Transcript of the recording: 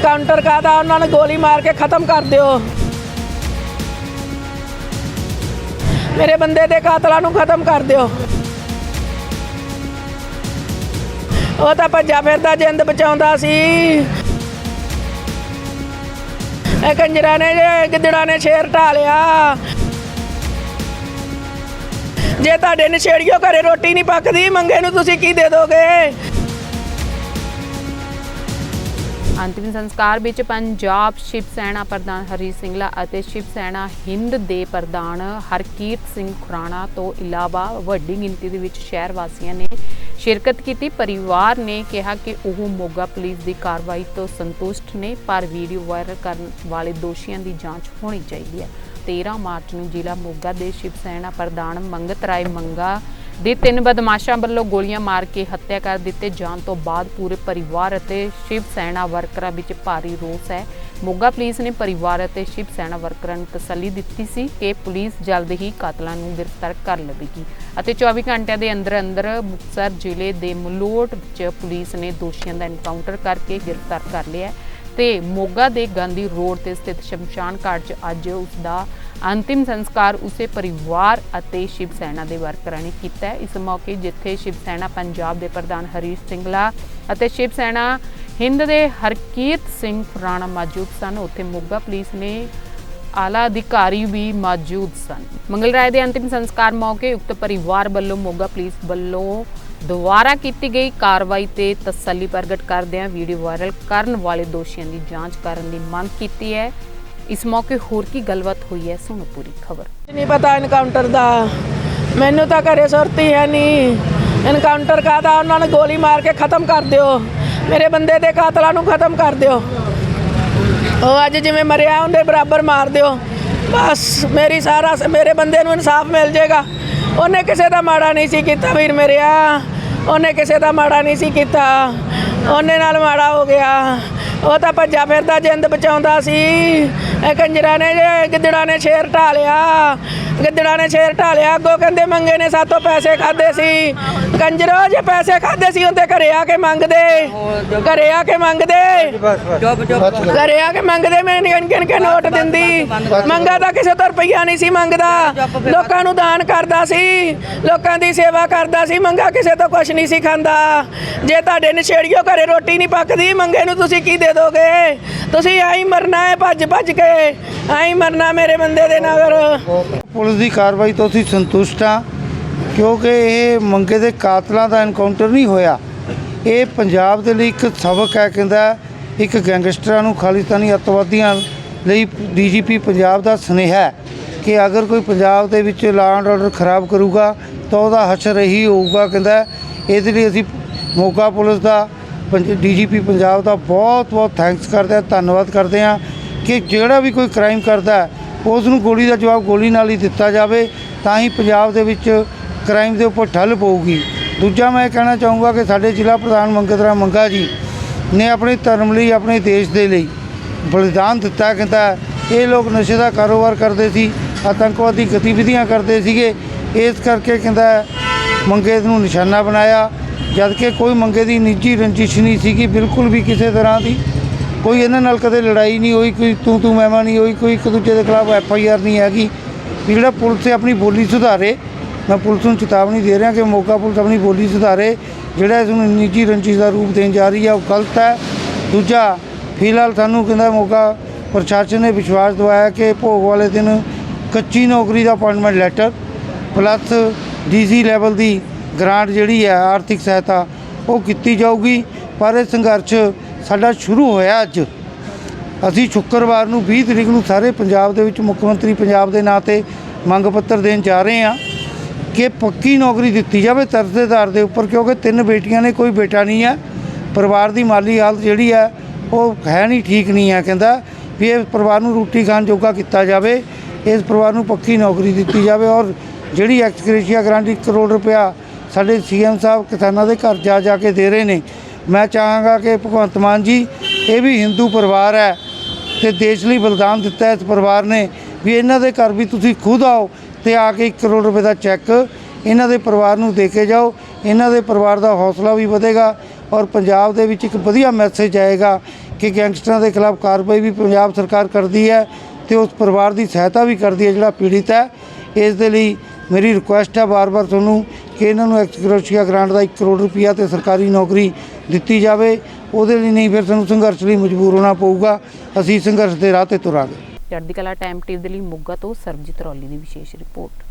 Encounter ਕਾਦਾ ਉਹਨਾਂ ਨੇ ਗੋਲੀ ਮਾਰ ਕੇ ਖਤਮ ਕਰ ਦਿਓ। ਮੇਰੇ ਬੰਦੇ ਦੇ ਕਾਤਲਾਂ ਨੂੰ ਖਤਮ ਕਰ ਦਿਓ। ਉਹ ਤਾਂ ਭੱਜਾ ਫਿਰਦਾ, ਜਿੰਦ ਬਚਾਉਂਦਾ ਸੀ। ਇਹ ਕੰਜਰਾਂ ਨੇ ਜੇ ਗਿੱਦੜਾਂ ਨੇ ਸ਼ੇਰ ਢਾਲਿਆ ਜੇ ਤੁਹਾਡੇ ਨਸ਼ੇੜੀਓ ਘਰੇ ਰੋਟੀ ਨਹੀਂ ਪੱਕਦੀ, ਮੰਗੇ ਨੂੰ ਤੁਸੀਂ ਕੀ ਦੇ ਦੋਗੇ? ਅੰਤਿਮ ਸੰਸਕਾਰ ਵਿੱਚ ਪੰਜਾਬ ਸ਼ਿਵ ਸੈਨਾ ਪ੍ਰਧਾਨ ਹਰੀ ਸਿੰਘਲਾ ਅਤੇ ਸ਼ਿਵ ਸੈਨਾ ਹਿੰਦ ਦੇ ਪ੍ਰਧਾਨ ਹਰਕੀਰਤ ਸਿੰਘ ਖੁਰਾਣਾ ਤੋਂ ਇਲਾਵਾ ਵੱਡੀ ਗਿਣਤੀ ਦੇ ਵਿੱਚ ਸ਼ਹਿਰ ਵਾਸੀਆਂ ਨੇ ਸ਼ਿਰਕਤ ਕੀਤੀ। ਪਰਿਵਾਰ ਨੇ ਕਿਹਾ ਕਿ ਉਹ ਮੋਗਾ ਪੁਲਿਸ ਦੀ ਕਾਰਵਾਈ ਤੋਂ ਸੰਤੁਸ਼ਟ ਨੇ, ਪਰ ਵੀਡੀਓ ਵਾਇਰਲ ਕਰਨ ਵਾਲੇ ਦੋਸ਼ੀਆਂ ਦੀ ਜਾਂਚ ਹੋਣੀ ਚਾਹੀਦੀ ਹੈ। 13 ਮਾਰਚ ਨੂੰ ਜ਼ਿਲ੍ਹਾ ਮੋਗਾ ਦੇ ਸ਼ਿਵ ਸੈਨਾ ਪ੍ਰਧਾਨ ਮੰਗਤ ਰਾਏ ਮੰਗਾ ਦੇ ਤਿੰਨ ਬਦਮਾਸ਼ਾਂ ਵੱਲੋਂ ਗੋਲੀਆਂ ਮਾਰ ਕੇ ਹੱਤਿਆ ਕਰ ਦਿੱਤੇ ਜਾਣ ਤੋਂ ਬਾਅਦ ਪੂਰੇ ਪਰਿਵਾਰ ਅਤੇ ਸ਼ਿਵ ਸੈਨਾ ਵਰਕਰਾਂ ਵਿੱਚ ਭਾਰੀ ਰੋਸ ਹੈ। ਮੋਗਾ ਪੁਲਿਸ ਨੇ ਪਰਿਵਾਰ ਅਤੇ ਸ਼ਿਵ ਸੈਨਾ ਵਰਕਰਾਂ ਨੂੰ ਤਸੱਲੀ ਦਿੱਤੀ ਸੀ ਕਿ ਪੁਲਿਸ ਜਲਦ ਹੀ ਕਾਤਲਾਂ ਨੂੰ ਗ੍ਰਿਫਤਾਰ ਕਰ ਲਵੇਗੀ ਅਤੇ 24 ਘੰਟਿਆਂ ਦੇ ਅੰਦਰ ਅੰਦਰ ਮੁਕਤਸਰ ਜ਼ਿਲ੍ਹੇ ਦੇ ਮਲੋਟ ਵਿੱਚ ਪੁਲਿਸ ਨੇ ਦੋਸ਼ੀਆਂ ਦਾ ਐਨਕਾਊਂਟਰ ਕਰਕੇ ਗ੍ਰਿਫਤਾਰ ਕਰ ਲਿਆ ਹੈ ਤੇ ਮੋਗਾ ਦੇ ਗਾਂਧੀ ਰੋਡ ਤੇ ਸਥਿਤ ਸ਼ਮਸ਼ਾਨ ਘਾਟ 'ਚ ਅੱਜ ਉਸ ਦਾ ਅੰਤਿਮ ਸੰਸਕਾਰ ਉਸੇ ਪਰਿਵਾਰ ਅਤੇ ਸ਼ਿਵ ਸੈਨਾ ਦੇ ਵਰਕਰਾਂ ਨੇ ਕੀਤਾ ਹੈ। ਇਸ ਮੌਕੇ ਜਿੱਥੇ ਸ਼ਿਵ ਸੈਨਾ ਪੰਜਾਬ ਦੇ ਪ੍ਰਧਾਨ ਹਰੀਸ਼ ਸਿੰਘਲਾ ਅਤੇ ਸ਼ਿਵ ਸੈਨਾ ਹਿੰਦ ਦੇ ਹਰਕੀਰਤ ਸਿੰਘ ਫਰਾਣਾ ਮੌਜੂਦ ਸਨ। ਉੱਥੇ ਮੋਗਾ ਪੁਲਿਸ ਨੇ ਆਲਾ ਅਧਿਕਾਰੀ ਵੀ ਮੌਜੂਦ ਸਨ। ਮੰਗਲ ਰਾਏ ਦੇ ਅੰਤਿਮ ਸੰਸਕਾਰ ਮੌਕੇ ਉਕਤ ਪਰਿਵਾਰ ਵੱਲੋਂ ਮੋਗਾ ਪੁਲਿਸ ਵੱਲੋਂ ਦੁਆਰਾ ਕੀਤੀ ਗਈ ਕਾਰਵਾਈ ਤੇ ਤਸੱਲੀ ਪ੍ਰਗਟ ਕਰਦਿਆਂ ਵੀਡੀਓ ਵਾਇਰਲ ਕਰਨ ਵਾਲੇ ਦੋਸ਼ੀਆਂ ਦੀ ਜਾਂਚ ਕਰਨ ਦੀ ਮੰਗ ਕੀਤੀ ਹੈ। ਇਸ ਮੌਕੇ ਹੋਰ ਕੀ ਗੱਲਬਾਤ ਹੋਈ ਹੈ ਸੁਣੋ ਪੂਰੀ ਖਬਰ। ਨਹੀਂ ਪਤਾ ਇਨਕਾਊਂਟਰ ਦਾ। ਮੈਨੂੰ ਤਾਂ ਘਰੇ ਸੁਰਤੀ ਹੈ ਨਹੀਂ। ਇਨਕਾਊਂਟਰ ਕਾਦਾ ਉਹਨਾਂ ਨੇ ਗੋਲੀ ਮਾਰ ਕੇ ਖਤਮ ਕਰ ਦਿਓ। ਮੇਰੇ ਬੰਦੇ ਦੇ ਕਾਤਲਾਂ ਨੂੰ ਖਤਮ ਕਰ ਦਿਓ। ਉਹ ਅੱਜ ਜਿਵੇਂ ਮਰਿਆ, ਉਹਦੇ ਬਰਾਬਰ ਮਾਰ ਦਿਓ। ਬਸ ਮੇਰੀ ਸਾਰਾ ਮੇਰੇ ਬੰਦੇ ਨੂੰ ਇਨਸਾਫ ਮਿਲ ਜਾਏਗਾ। ਉਹਨੇ ਕਿਸੇ ਦਾ ਮਾੜਾ ਨਹੀਂ ਸੀ ਕੀਤਾ, ਵੀਰ ਮੇਰਿਆ। ਉਹਨੇ ਕਿਸੇ ਦਾ ਮਾੜਾ ਨਹੀਂ ਸੀ ਕੀਤਾ। ਉਹਨੇ ਨਾਲ ਮਾੜਾ ਹੋ ਗਿਆ। ਉਹ ਤਾਂ ਭੱਜਾ ਫਿਰਦਾ, ਜਿੰਦ ਬਚਾਉਂਦਾ ਸੀ। ਇਹ ਕੰਜਰਾਂ ਨੇ ਜੇ ਗਿੱਦੜਾਂ ਨੇ ਸ਼ੇਰ ਢਾਲਿਆ ਗਿੱਦੜਾਂ ਨੇ ਸ਼ੇਰ ਢਾਲਿਆ ਅੱਗੋਂ ਕਹਿੰਦੇ ਮੰਗੇ ਨੇ ਸਾਤੋਂ ਪੈਸੇ ਖਾਦੇ ਸੀ। ਕੰਜਰੋ ਜੇ ਪੈਸੇ ਖਾਦੇ ਸੀ ਉਹਦੇ ਘਰੇ ਆ ਕੇ ਮੰਗਦੇ। ਘਰੇ ਆ ਕੇ ਮੰਗਦੇ। ਘਰੇ ਆ ਕੇ ਮੰਗਦੇ ਮੈਂ ਗਿਣ ਗਿਣ ਕੇ ਨੋਟ ਦਿੰਦੀ। ਮੰਗਾ ਤਾਂ ਕਿਸੇ ਤੋਂ ਰੁਪਈਆ ਨਹੀਂ ਸੀ ਮੰਗਦਾ। ਲੋਕਾਂ ਨੂੰ ਦਾਨ ਕਰਦਾ ਸੀ। ਲੋਕਾਂ ਦੀ ਸੇਵਾ ਕਰਦਾ ਸੀ, ਮੰਗਾ ਕਿਸੇ ਤੋਂ ਕੁਝ ਨਹੀਂ ਸੀ ਖਾਂਦਾ। ਜੇ ਤੁਹਾਡੇ ਨਸ਼ੇੜੀਓ ਘਰੇ ਰੋਟੀ ਨਹੀਂ ਪੱਕਦੀ, ਮੰਗੇ ਨੂੰ ਤੁਸੀਂ ਕੀ ਦੇ ਦੋਗੇ? ਤੁਸੀਂ ਐਂ ਮਰਨਾ ਹੈ ਭੱਜ ਭੱਜ ਕੇ। ਐਂ ਮਰਨਾ ਮੇਰੇ ਬੰਦੇ ਦੇ ਨਗਰ ਪੁਲਿਸ ਦੀ ਕਾਰਵਾਈ ਤੋਂ ਅਸੀਂ ਸੰਤੁਸ਼ਟ ਆ ਕਿਉਂਕਿ ਇਹ ਮੰਗੇ ਦੇ ਕਾਤਲਾਂ ਦਾ ਐਨਕਾਊਂਟਰ ਨਹੀਂ ਹੋਇਆ। ਇਹ ਪੰਜਾਬ ਦੇ ਲਈ ਇੱਕ ਸਬਕ ਹੈ, ਕਹਿੰਦਾ, ਇੱਕ ਗੈਂਗਸਟਰਾਂ ਨੂੰ ਖਾਲਿਸਤਾਨੀ ਅੱਤਵਾਦੀਆਂ ਲਈ ਡੀਜੀਪੀ ਪੰਜਾਬ ਦਾ ਸੁਨੇਹਾ ਹੈ ਕਿ ਅਗਰ ਕੋਈ ਪੰਜਾਬ ਦੇ ਵਿੱਚ ਲਾਅ ਐਂਡ ਆਰਡਰ ਖਰਾਬ ਕਰੂਗਾ, ਤਾਂ ਉਹਦਾ ਹਸ਼ਰ ਇਹੀ ਹੋਊਗਾ, ਕਹਿੰਦਾ। ਇਹਦੇ ਲਈ ਅਸੀਂ ਮੋਗਾ ਪੁਲਿਸ ਦਾ ਡੀਜੀਪੀ ਪੰਜਾਬ ਦਾ ਬਹੁਤ ਬਹੁਤ ਥੈਂਕਸ ਕਰਦੇ ਹਾਂ, ਧੰਨਵਾਦ ਕਰਦੇ ਹਾਂ ਕਿ ਜਿਹੜਾ ਵੀ ਕੋਈ ਕ੍ਰਾਈਮ ਕਰਦਾ ਉਸ ਨੂੰ ਗੋਲੀ ਦਾ ਜਵਾਬ ਗੋਲੀ ਨਾਲ ਹੀ ਦਿੱਤਾ ਜਾਵੇ, ਤਾਂ ਹੀ ਪੰਜਾਬ ਦੇ ਵਿੱਚ ਕ੍ਰਾਈਮ ਦੇ ਉੱਪਰ ਠੱਲ ਪਊਗੀ। ਦੂਜਾ ਮੈਂ ਇਹ ਕਹਿਣਾ ਚਾਹੂੰਗਾ ਕਿ ਸਾਡੇ ਜ਼ਿਲ੍ਹਾ ਪ੍ਰਧਾਨ ਮੰਗਤ ਰਾਮ ਮੰਗਾ ਜੀ ਨੇ ਆਪਣੇ ਧਰਮ ਲਈ, ਆਪਣੇ ਦੇਸ਼ ਦੇ ਲਈ ਬਲੀਦਾਨ ਦਿੱਤਾ। ਕਹਿੰਦਾ ਇਹ ਲੋਕ ਨਸ਼ੇ ਦਾ ਕਾਰੋਬਾਰ ਕਰਦੇ ਸੀ, ਆਤੰਕਵਾਦੀ ਗਤੀਵਿਧੀਆਂ ਕਰਦੇ ਸੀਗੇ। ਇਸ ਕਰਕੇ ਕਹਿੰਦਾ ਮੰਗੇ ਨੂੰ ਨਿਸ਼ਾਨਾ ਬਣਾਇਆ। ਜਦ ਕਿ ਕੋਈ ਮੰਗੇ ਦੀ ਨਿੱਜੀ ਰੰਜਿਸ਼ ਨਹੀਂ ਸੀਗੀ, ਬਿਲਕੁਲ ਵੀ ਕਿਸੇ ਤਰ੍ਹਾਂ ਦੀ। ਕੋਈ ਇਹਨਾਂ ਨਾਲ ਕਦੇ ਲੜਾਈ ਨਹੀਂ ਹੋਈ, ਕੋਈ ਤੂੰ ਤੂੰ ਮੈਂ ਮੈਂ ਨਹੀਂ ਹੋਈ, ਕੋਈ ਇੱਕ ਦੂਜੇ ਦੇ ਖਿਲਾਫ ਐਫ ਆਈ ਆਰ ਨਹੀਂ ਹੈਗੀ। ਜਿਹੜਾ ਪੁਲਿਸ ਹੈ ਆਪਣੀ ਬੋਲੀ ਸੁਧਾਰੇ ਮੈਂ ਪੁਲਿਸ ਨੂੰ ਚੇਤਾਵਨੀ ਦੇ ਰਿਹਾ ਕਿ ਮੋਗਾ ਪੁਲਿਸ ਆਪਣੀ ਬੋਲੀ ਸੁਧਾਰੇ, ਜਿਹੜਾ ਇਸ ਨੂੰ ਨਿੱਜੀ ਰੰਜਿਸ਼ ਦਾ ਰੂਪ ਦੇਣ ਜਾ ਰਹੀ ਹੈ ਉਹ ਗਲਤ ਹੈ। ਦੂਜਾ, ਫਿਲਹਾਲ ਸਾਨੂੰ ਕਹਿੰਦਾ ਮੋਗਾ ਪ੍ਰਸ਼ਾਸਨ ਨੇ ਵਿਸ਼ਵਾਸ ਦਿਵਾਇਆ ਕਿ ਭੋਗ ਵਾਲੇ ਦਿਨ ਕੱਚੀ ਨੌਕਰੀ ਦਾ appointment letter plus DC level ਦੀ ਗ੍ਰਾਂਟ ਜਿਹੜੀ ਹੈ, ਆਰਥਿਕ ਸਹਾਇਤਾ, ਉਹ ਕੀਤੀ ਜਾਊਗੀ। ਪਰ ਇਹ ਸੰਘਰਸ਼ ਸਾਡਾ ਸ਼ੁਰੂ ਹੋਇਆ ਅੱਜ। ਅਸੀਂ ਸ਼ੁੱਕਰਵਾਰ ਨੂੰ 20 ਤਰੀਕ ਨੂੰ ਸਾਰੇ ਪੰਜਾਬ ਦੇ ਵਿੱਚ ਮੁੱਖ ਮੰਤਰੀ ਪੰਜਾਬ ਦੇ ਨਾਂ ਤੇ ਮੰਗ ਪੱਤਰ ਦੇਣ ਜਾ ਰਹੇ ਹਾਂ। ਕਿ ਪੱਕੀ ਨੌਕਰੀ ਦਿੱਤੀ ਜਾਵੇ ਤਰਜ਼ ਦੇ ਆਧਾਰ ਦੇ ਉੱਪਰ, ਕਿਉਂਕਿ ਤਿੰਨ ਬੇਟੀਆਂ ਨੇ, ਕੋਈ ਬੇਟਾ ਨਹੀਂ ਹੈ। ਪਰਿਵਾਰ ਦੀ ਮਾਲੀ ਹਾਲਤ ਜਿਹੜੀ ਹੈ, ਉਹ ਹੈ ਨਹੀਂ, ਠੀਕ ਨਹੀਂ ਹੈ। ਕਹਿੰਦਾ ਵੀ ਇਹ ਪਰਿਵਾਰ ਨੂੰ ਰੋਟੀ ਖਾਣ ਜੋਗਾ ਕੀਤਾ ਜਾਵੇ, ਇਸ ਪਰਿਵਾਰ ਨੂੰ ਪੱਕੀ ਨੌਕਰੀ ਦਿੱਤੀ ਜਾਵੇ। ਔਰ ਜਿਹੜੀ ਐਕਸਕ੍ਰੇਸ਼ੀਆ ਗ੍ਰਾਂਟ ਇੱਕ ਕਰੋੜ ਰੁਪਇਆ ਸਾਡੇ ਸੀਐਮ ਸਾਹਿਬ ਕਿਸਾਨਾਂ ਦੇ ਘਰ ਜਾ ਜਾ ਕੇ ਦੇ ਰਹੇ ਨੇ। ਮੈਂ ਚਾਹਾਂਗਾ ਕਿ ਭਗਵੰਤ ਮਾਨ ਜੀ, ਇਹ ਵੀ ਹਿੰਦੂ ਪਰਿਵਾਰ ਹੈ ਤੇ ਦੇਸ਼ ਲਈ ਬਲਿਦਾਨ ਦਿੱਤਾ ਇਸ ਪਰਿਵਾਰ ਨੇ। ਵੀ ਇਹਨਾਂ ਦੇ ਘਰ ਵੀ ਤੁਸੀਂ ਖੁਦ ਆਓ ਤੇ ਆ ਕੇ 1 ਕਰੋੜ ਰੁਪਏ ਦਾ ਚੈੱਕ ਇਹਨਾਂ ਦੇ ਪਰਿਵਾਰ ਨੂੰ ਦੇ ਕੇ ਜਾਓ। ਇਹਨਾਂ ਦੇ ਪਰਿਵਾਰ ਦਾ ਹੌਸਲਾ ਵੀ ਵਧੇਗਾ ਔਰ ਪੰਜਾਬ ਦੇ ਵਿੱਚ ਇੱਕ ਵਧੀਆ ਮੈਸੇਜ ਆਏਗਾ ਕਿ ਗੈਂਗਸਟਰਾਂ ਦੇ ਖਿਲਾਫ ਕਾਰਵਾਈ ਵੀ ਪੰਜਾਬ ਸਰਕਾਰ ਕਰਦੀ ਹੈ ਤੇ ਉਸ ਪਰਿਵਾਰ ਦੀ ਸਹਾਇਤਾ ਵੀ ਕਰਦੀ ਹੈ ਜਿਹੜਾ ਪੀੜਿਤ ਹੈ। ਇਸ ਦੇ ਲਈ ਮੇਰੀ ਰਿਕੁਐਸਟ ਹੈ ਵਾਰ-ਵਾਰ ਤੁਹਾਨੂੰ ਕਿ ਇਹਨਾਂ ਨੂੰ ਐਕਸਗ੍ਰੋਸ਼ੀਆ ਗ੍ਰਾਂਟ ਦਾ 1 ਕਰੋੜ ਰੁਪਈਆ ਤੇ ਸਰਕਾਰੀ ਨੌਕਰੀ ਦਿੱਤੀ ਜਾਵੇ। ਉਹਦੇ ਲਈ ਨਹੀਂ, ਫਿਰ ਸਾਨੂੰ ਸੰਘਰਸ਼ ਲਈ ਮਜਬੂਰ ਹੋਣਾ ਪਊਗਾ। ਅਸੀਂ ਸੰਘਰਸ਼ ਦੇ ਰਾਹ ਤੇ ਤੁਰਾਂਗੇ। ਚੜ੍ਹਦੀ ਕਲਾ ਟਾਈਮ ਟੀਵੀ ਦੇ ਲਈ ਮੋਗਾ ਤੋਂ ਸਰਬਜੀਤ ਰੌਲੀ ਦੀ ਵਿਸ਼ੇਸ਼ ਰਿਪੋਰਟ